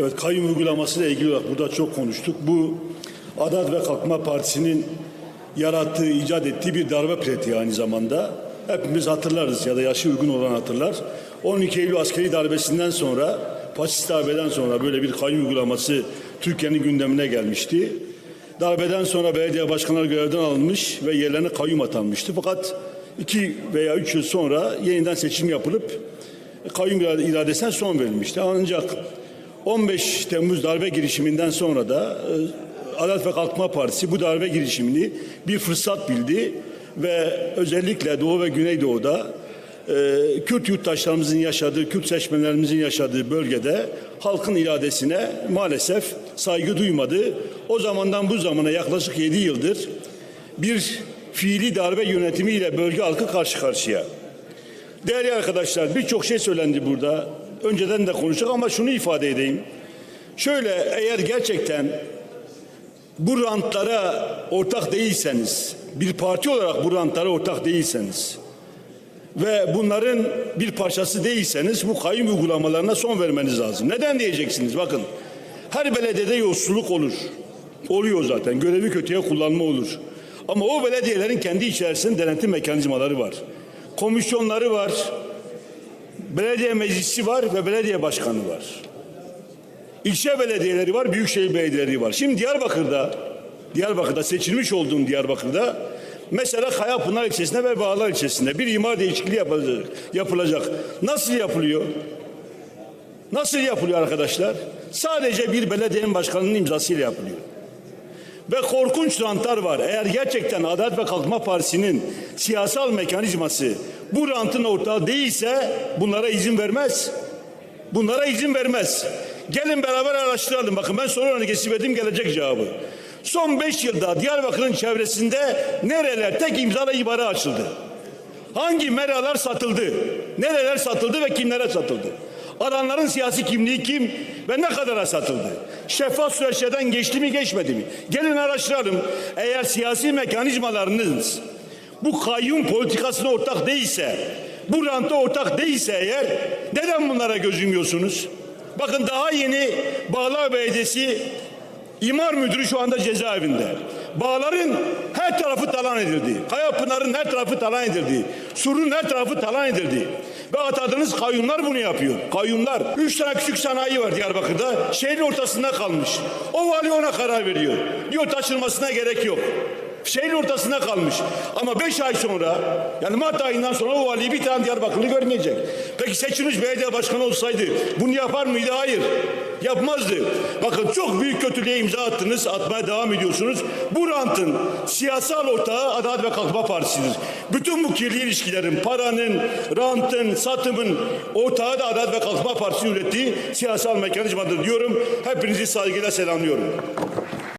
Evet, kayyum uygulaması ile ilgili olarak burada çok konuştuk. Bu Adalet ve Kalkınma Partisi'nin yarattığı, icat ettiği bir darbe pratiği aynı zamanda. Hepimiz hatırlarız ya da yaşı uygun olan hatırlar. 12 Eylül askeri darbesinden sonra, faşist darbeden sonra böyle bir kayyum uygulaması Türkiye'nin gündemine gelmişti. Darbeden sonra belediye başkanları görevden alınmış ve yerlerine kayyum atanmıştı. Fakat iki veya üç yıl sonra yeniden seçim yapılıp kayyum iradesine son verilmişti. Ancak 15 Temmuz darbe girişiminden sonra da e, Adalet ve Kalkınma Partisi bu darbe girişimini bir fırsat bildi ve özellikle Doğu ve Güneydoğu'da e, Kürt yurttaşlarımızın yaşadığı, Kürt seçmenlerimizin yaşadığı bölgede halkın iradesine maalesef saygı duymadı. O zamandan bu zamana yaklaşık 7 yıldır bir fiili darbe yönetimiyle bölge halkı karşı karşıya. Değerli arkadaşlar birçok şey söylendi burada. Önceden de konuştuk ama şunu ifade edeyim. Şöyle eğer gerçekten bu rantlara ortak değilseniz, bir parti olarak bu rantlara ortak değilseniz ve bunların bir parçası değilseniz bu kayyum uygulamalarına son vermeniz lazım. Neden diyeceksiniz? Bakın her belediyede yolsuzluk olur. Oluyor zaten. Görevi kötüye kullanma olur. Ama o belediyelerin kendi içerisinde denetim mekanizmaları var. Komisyonları var. Belediye meclisi var ve belediye başkanı var. İlçe belediyeleri var, büyükşehir belediyeleri var. Şimdi Diyarbakır'da, Diyarbakır'da seçilmiş olduğum Diyarbakır'da mesela Kayapınar ilçesinde ve Bağlar ilçesinde bir imar değişikliği yapılacak. yapılacak. Nasıl yapılıyor? Nasıl yapılıyor arkadaşlar? Sadece bir belediyenin başkanının imzasıyla yapılıyor. Ve korkunç rantlar var. Eğer gerçekten Adalet ve Kalkınma Partisi'nin siyasal mekanizması bu rantın ortağı değilse bunlara izin vermez. Bunlara izin vermez. Gelin beraber araştıralım. Bakın ben soru önergesi verdim gelecek cevabı. Son beş yılda Diyarbakır'ın çevresinde nereler tek imzala ibare açıldı? Hangi meralar satıldı? Nereler satıldı ve kimlere satıldı? Alanların siyasi kimliği kim ve ne kadara satıldı? Şeffaf süreçlerden geçti mi geçmedi mi? Gelin araştıralım. Eğer siyasi mekanizmalarınız bu kayyum politikasına ortak değilse, bu ranta ortak değilse eğer neden bunlara göz yumuyorsunuz? Bakın daha yeni Bağlar Belediyesi İmar müdürü şu anda cezaevinde. Bağların her tarafı talan edildi. Kayapınar'ın her tarafı talan edildi. Sur'un her tarafı talan edildi. Ve atadığınız kayyumlar bunu yapıyor. Kayyumlar. Üç tane küçük sanayi var Diyarbakır'da. Şehrin ortasında kalmış. O vali ona karar veriyor. Diyor taşınmasına gerek yok. Şehrin ortasında kalmış. Ama beş ay sonra yani Mart ayından sonra o vali bir tane Diyarbakırlı görmeyecek. Peki seçilmiş belediye başkanı olsaydı bunu yapar mıydı? Hayır. Yapmazdı. Bakın çok büyük kötülüğe imza attınız, atmaya devam ediyorsunuz. Bu rantın siyasal ortağı Adalet ve Kalkınma Partisi'dir. Bütün bu kirli ilişkilerin, paranın, rantın, satımın ortağı da Adalet ve Kalkınma Partisi ürettiği siyasal mekanizmadır diyorum. Hepinizi saygıyla selamlıyorum.